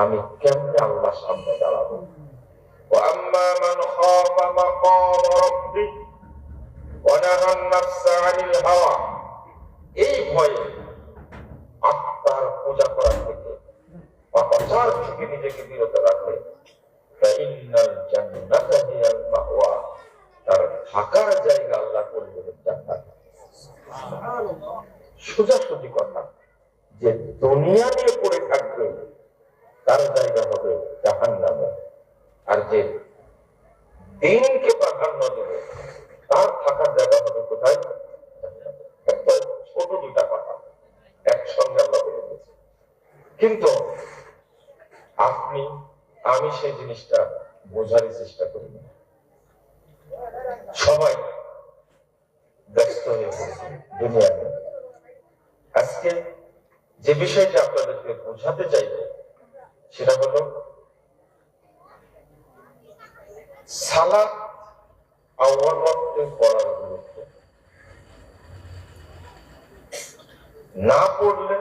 আমি কেমনে আল্লাহ সামনে দাঁড়াবো وأما من خاف مقام ربه ونهى النفس عن الهوى এই ভয়ে আত্মার পূজা করা থেকে পাপাচার থেকে নিজেকে বিরত রাখে ফাইন্নাল জান্নাতা হিয়াল মাওয়া তার থাকার জায়গা আল্লাহ করে দেবেন জান্নাত সোজাসুজি কথা যে দুনিয়া নিয়ে পড়ে থাকবে তার জায়গা হবে জাহান নামে আর যে দিনকে প্রাধান্য দেবে, তার থাকার জায়গা হবে কোথায়? ছোট দুটা একসঙ্গে আল্লাহ বলে কিন্তু আপনি, আমি সেই জিনিসটা বোঝারই চেষ্টা করি না। সবাই ব্যস্ত হয়ে পড়েছে দুনিয়া আজকে যে বিষয়টা আপনাদেরকে বোঝাতে চাইব সেটা হলো সালাত আউয়াল পড়ার গুরুত্ব না পড়লে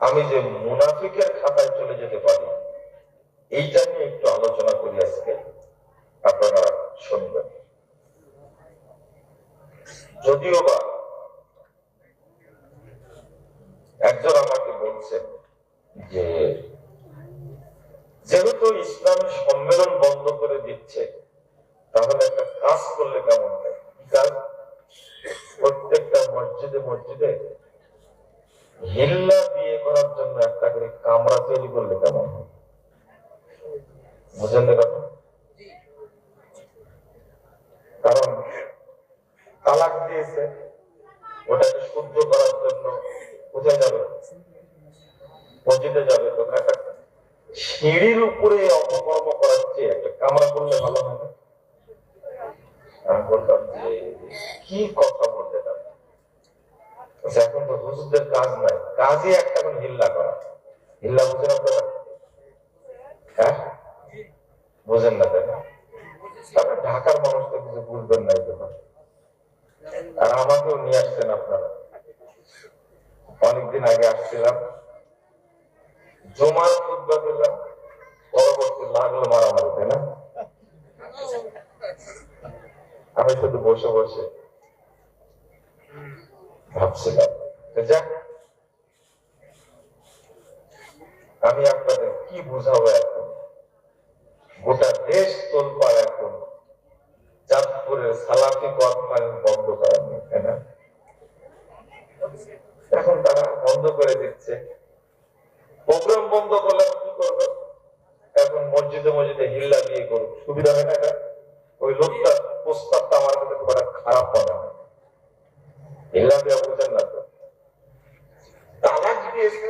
আমি যে মুনাফিকের খাতায় চলে যেতে পারি, এইটা নিয়ে একটু আলোচনা করি আজকে। আপনারা শুনবেন। যদিও বা একজন আমাকে বলছেন যেহেতু ইসলাম সম্মেলন বন্ধ করে দিচ্ছে, তাহলে একটা কাজ করলে কেমন হয়? প্রত্যেকটা মসজিদে মসজিদে হিল্লা বিয়ে করার জন্য একটা করে কামরা তৈরি করলে কেমন হয়? বুঝেন কথা? কারণ তালাক দিয়েছে, ওটাকে শুদ্ধ করার জন্য কোথায় যাবে? মসজিদে যাবে তখন একটা সিঁড়ির উপরে অপকর্ম করাচ্ছে একটা কামরা করলে ভালো হয় না? কি কথা বলতে আপনি? এখন তো হুজুরদের কাজ নাই। কাজই একটা করে হিল্লা করা। হিল্লা বুঝেন আপনারা? হ্যাঁ? বুঝেন না তাই না? ঢাকার মানুষ তো কিছু বুঝবেন না ব্যাপার। আর আমাকেও নিয়ে আসছেন আপনারা। অনেকদিন আগে আসছিলাম জমার খুদ্া দিলাম পরবর্তী লাগল মারামারি তাই না আমি শুধু বসে বসে। ভাবছিলাম আমি আপনাদের কি বুঝাবো এখন? গোটা দেশ তোলপা এখন। চাঁদপুরের সালাফি কনফারেন্স বন্ধ করার নেই, তাই না? এখন তারা বন্ধ করে দিচ্ছে। প্রোগ্রাম বন্ধ করলে কি করবে? এখন মসজিদে মসজিদে হিল্লা দিয়ে করুক। সুবিধা হয় না এটা ওই লোকটা প্রস্তাবটা আমার কাছে খুব একটা খারাপ মনে হয় হিল্লা দেওয়া বুঝেন না তো তালাক দিয়েছে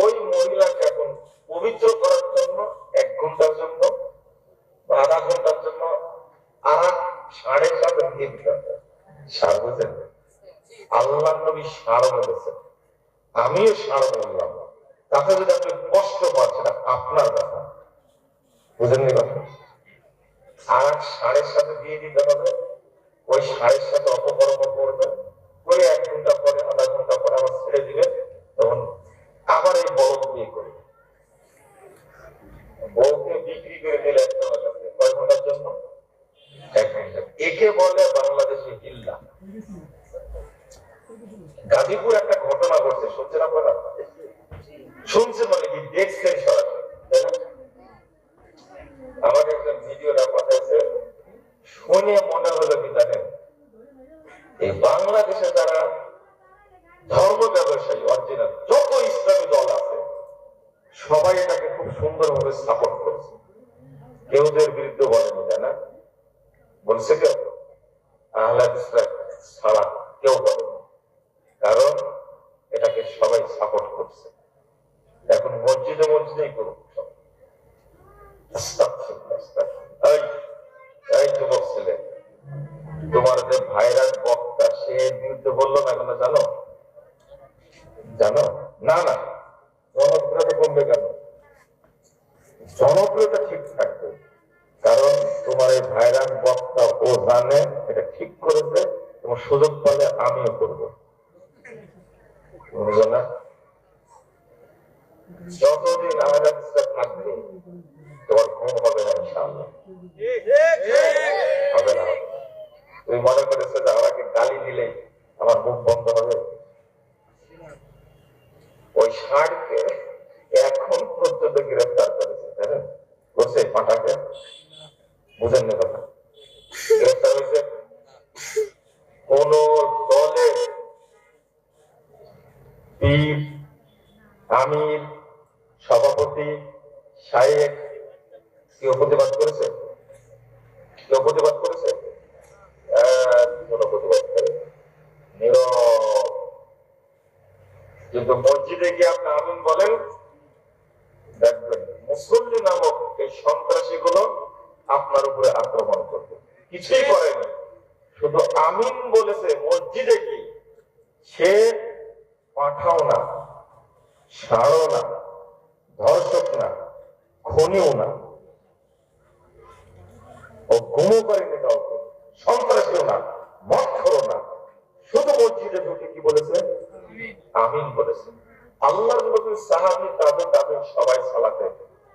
ওই মহিলাকে এখন পবিত্র করার জন্য এক ঘণ্টার জন্য বা আধা ঘণ্টার জন্য আর এক সাড়ে সাত দিয়ে দিতে হবে সার বুঝেন আল্লাহ নবী সার বলেছেন আমিও সার বললাম তাতে যদি আপনি কষ্ট পান, সেটা আপনার কথা বুঝেননি কথা? আর এক সাড়ের সাথে দিয়ে দিতে হবে। ওই সাড়ের সাথে অপকর্ম করবে। ওই এক ঘণ্টা পরে, আধা ঘণ্টা পরে আবার ছেড়ে দিবে। তখন আবার এই বলদ বিয়ে করবে। বউকে বিক্রি করে দিলে একটা কয় ঘণ্টার জন্য? এক ঘণ্টা। একে বলে বাংলাদেশে হিল্লা গাজীপুর একটা ঘটনা ঘটছে, শুনছেন আপনারা? শুনছেন মানে কি? দেখছেন সরাসরি আমাকে একজন ভিডিওটা পাঠাইছে, শুনে মনে হলো কি জানেন? এই বাংলাদেশে যারা ধর্ম ব্যবসায়ী, অরিজিনাল, যত ইসলামী দল আছে, সবাই এটাকে খুব সুন্দরভাবে সাপোর্ট করেছে। কেউ এর বিরুদ্ধে বলেনি, তাই না? বলছে কেউ? আহলাদ ছাড়া কেউ বলেনি। কারণ এটাকে সবাই সাপোর্ট করছে। এখন মসজিদে মসজিদেই করুক তোমার যে ভাইরাস বক্তা, সে বিরুদ্ধে বলল না কেন জানো? জানো? না না। জনপ্রিয়তা কমবে কেন? জনপ্রিয়তা ঠিক থাকবে। কারণ তোমার এই ভাইরাস বক্তা ও জানে, এটা ঠিক করেছে। এবং সুযোগ পেলে আমিও করব। বুঝলো যতদিন আহলে থাকবে, তোমার ঘুম হবে না হবে না। তুমি মনে করেছ যে আমাকে গালি দিলে আমার মুখ বন্ধ হবে? ওই ষাটকে এখন পর্যন্ত গ্রেফতার করেছে, জানেন? করছে পাঠাকে বুঝেন না কথা গ্রেফতার হয়েছে কোন দলের পীর আমির সভাপতি শায়েক কেউ প্রতিবাদ করেছে কেউ প্রতিবাদ করেছে আহ, কোনো প্রতিবাদ করে নীরব কিন্তু মসজিদে গিয়ে আপনি আমিন বলেন, দেখবেন মুসল্লি নামক এই সন্ত্রাসী গুলো আপনার উপরে আক্রমণ করবে। কিছুই করেনি শুধু আমিন বলেছে মসজিদে কি সে পাঠাও না সারও না, ধর্ষক না, খনিও না। ও গুমো করেনি কাউকে। সন্ত্রাসীও না মক্ষরও না। শুধু মসজিদে ঢুকে কি বলেছে? আমিন বলেছে আল্লাহ নবীর সাহাবি তাদের তাদের সবাই সালাতে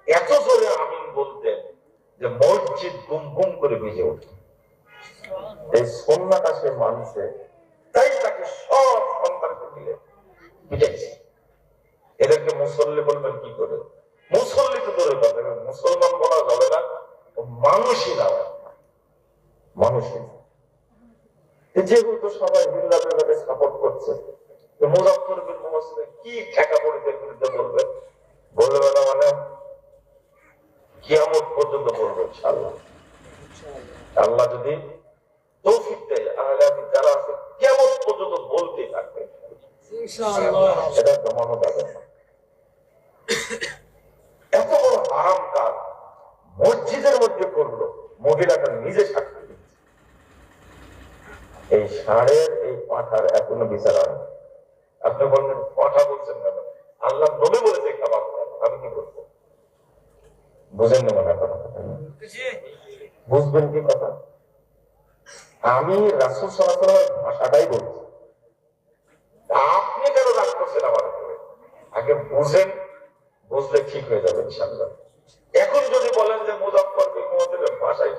এত জোরে আমিন বলতেন যে মসজিদ গুম গুম করে ভিজে উঠত এই সন্ন্যাটা সে মানছে, তাই তাকে সব সন্তানকে দিলে বুঝেছে এদেরকে মুসল্লি বলবেন কি করে? মুসল্লি তো দূরে কথা মুসলমান বলা যাবে না মানুষই না। মানুষই যেহেতু সবাই বিল্লাহকে সাপোর্ট করছে মুজাফর বিন মুহসিন কি ঠেকা পড়িতে বিরুদ্ধে বলবে বলবে না মানে কিয়ামত পর্যন্ত বলবে ইনশাআল্লাহ। আল্লাহ যদি তৌফিক দেয় আহলে হাদিস যারা আছে কিয়ামত পর্যন্ত বলতেই থাকবে এটা জমানো যাবে না। এত বড় আরাম কাজ মসজিদের মধ্যে করল মহিলাটা নিজে সাক্ষী এই ষাঁড়ের এই পাঠার এখনও বিচার হয়। আপনি বললেন, কথা বলছেন কেন আল্লাহ নবী বলেছে খাবার খাও। আমি কি করব বুঝেন না মনে কথা। বুঝবেন কি কথা? আমি রাসুল সালামের ভাষাটাই বলছি। আপনি কেন রাগ করছেন আমার উপরে? আগে বুঝেন, বুঝলে ঠিক হয়ে যাবে ইনশাল্লাহ এখন যদি বলেন যে বিন মুহাম্মদের ভাষাই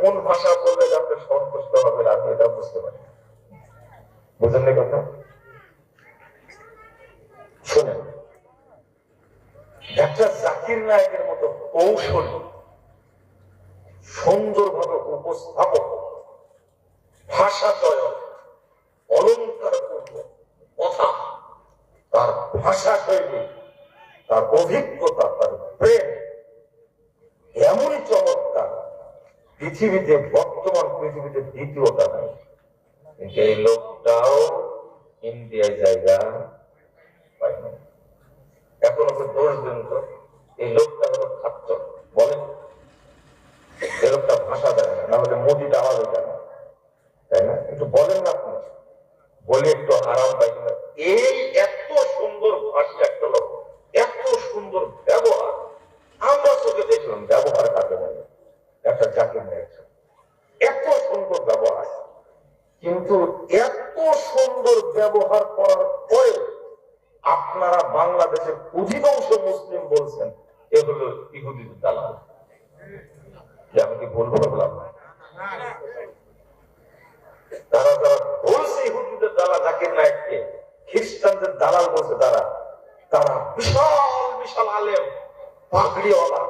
কোন ভাষা বললে যে আপনি সন্তুষ্ট হবেন আপনি এটা বুঝতে পারেন বুঝেন কথা শোনেন ডাক্তার জাকির নায়কের মতো কৌশলী সুন্দরভাবে উপস্থাপক ভাষা চয়ন অলঙ্কার পূর্ণ কথা তার শৈলী তার অভিজ্ঞতা, তার প্রেম, এমনই চমৎকার। পৃথিবীতে বর্তমান, পৃথিবীতে দ্বিতীয়টা নাই। কিন্তু এই লোকটাও ইন্ডিয়ায় জায়গা পায় না এখন ওকে দোষ দিন তো এই লোকটা হলো খাচ্ছ বলেন এই লোকটা ভাষা দেয় না না হলে মোদিটা আমার কেন তাই না একটু বলেন না আপনি বলে একটু আরাম পাই না এই এত সুন্দর ভাষা একটা লোক এত সুন্দর ব্যবহার আমরা চোখে দেখলাম ব্যবহার কাকে বলে একটা চাকরি নিয়েছে এত সুন্দর ব্যবহার কিন্তু এত সুন্দর ব্যবহার করার পরে আপনারা বাংলাদেশের অধিকাংশ মুসলিম বলছেন এগুলো ইহুদিদের দালাল। আমি কি বলব বললাম? তারা যারা বলছে ইহুদিদের দালাল, জাকির নায়ককে, খ্রিস্টানদের দালাল বলছে তারা তারা বিশাল বিশাল আলেম, পাগড়িওয়ালা।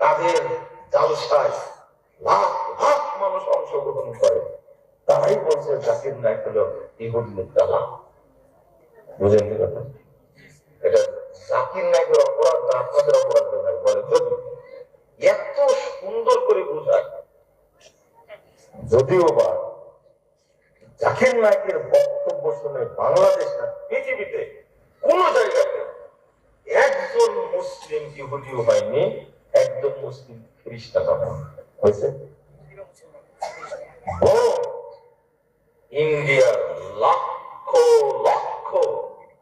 তাদের জালসায় লাখ লাখ মানুষ অংশগ্রহণ করে। তারাই বলছে, জাকির নায়ক হলো ইহুদিদের দালাল বুঝেন কি কথা? এটা জাকির নায়কের অপরাধ না আপনাদের অপরাধ বলে যদি। এত সুন্দর করে বোঝায়। যদিও বা জাকির বক্তব্য শুনে বাংলাদেশ পৃথিবীতে কোন জায়গাতে একজন মুসলিম ইহুদিও হয়নি, একজন মুসলিম খ্রিস্টান হয়েছে? ইন্ডিয়ার লক্ষ লক্ষ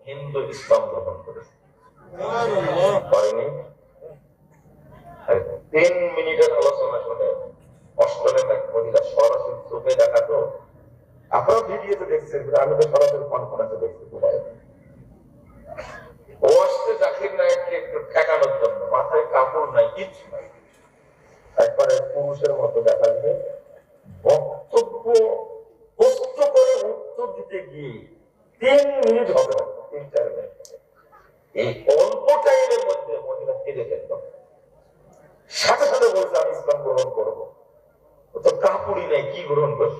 হিন্দু ইসলাম গ্রহণ করেছে। তিন মিনিটের আলোচনা শুনে অষ্টমের এক মহিলা সরাসরি চোখে দেখা তো আপনারা ভিডিওতে দেখছেন আমি তো সরাসরি কনফারেন্সে দেখছি ও আসছে জাকির নায়ককে একটু ঠেকানোর জন্য। মাথায় কাপড় নাই, কিচ্ছু নাই। একবারে পুরুষের মতো দেখা যায়। বক্তব্য গিয়ে তিন মিনিট তিন চার এই অল্প টাইমের মধ্যে মহিলা কেঁদে ফেলল সাথে সাথে বলছে, আমি ইসলাম গ্রহণ করব। তো কাপড়ই নাই, কি গ্রহণ করছ?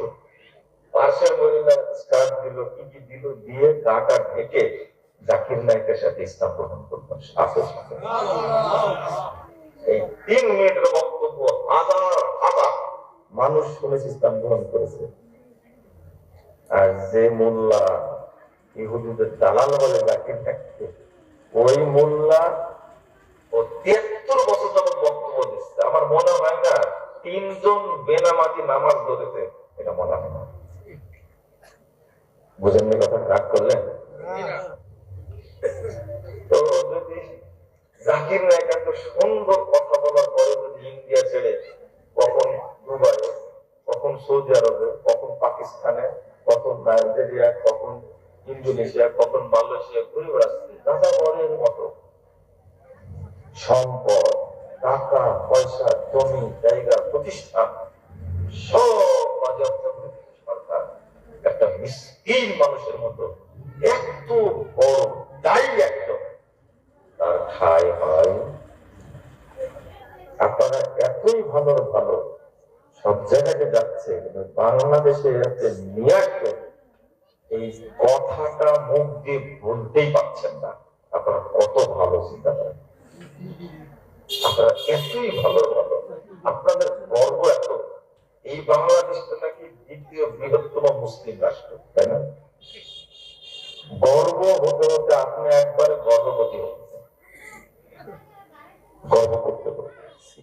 পার্শ্বের মহিলা স্কার্ট দিল কি কি দিল, দিয়ে গাটা ঢেকে জাকির নায়কের সাথে ইসলাম গ্রহণ সাথে এই তিন মিনিটের বক্তব্য হাজার হাজার মানুষ শুনেছে ইসলাম গ্রহণ করেছে। যে মোল্লা, ইহুদিদের দালাল বলে যাকে দেখছে ওই মোল্লা ও তিয়াত্তর বছর যাবত বক্তব্য দিচ্ছে। আমার মনে হয় না, তিনজন বেনামাজি নামাজ ধরেছে, এটা মনে হয় না। বুঝেননি কথা রাগ করলেন পয়সা, জমি, জায়গা, প্রতিষ্ঠান, সব সরকার। একটা মিসকিন মানুষের মতো একটু বড়, দায়ী তার ঠাই হয়। আপনারা এতই ভালো ভালো, সব জায়গাতে যাচ্ছে কিন্তু বাংলাদেশে এতে নিয়ে এই কথাটা মুখ দিয়ে বলতেই পারছেন না। আপনারা কত ভালো চিন্তা করেন। আপনারা এতই ভালো ভালো। আপনাদের গর্ব এত। এই বাংলাদেশটা নাকি দ্বিতীয় বৃহত্তম মুসলিম রাষ্ট্র, তাই না? গর্ব হতে হতে আপনি একবারে গর্ভবতী হচ্ছেন। গর্ব করতে করতে।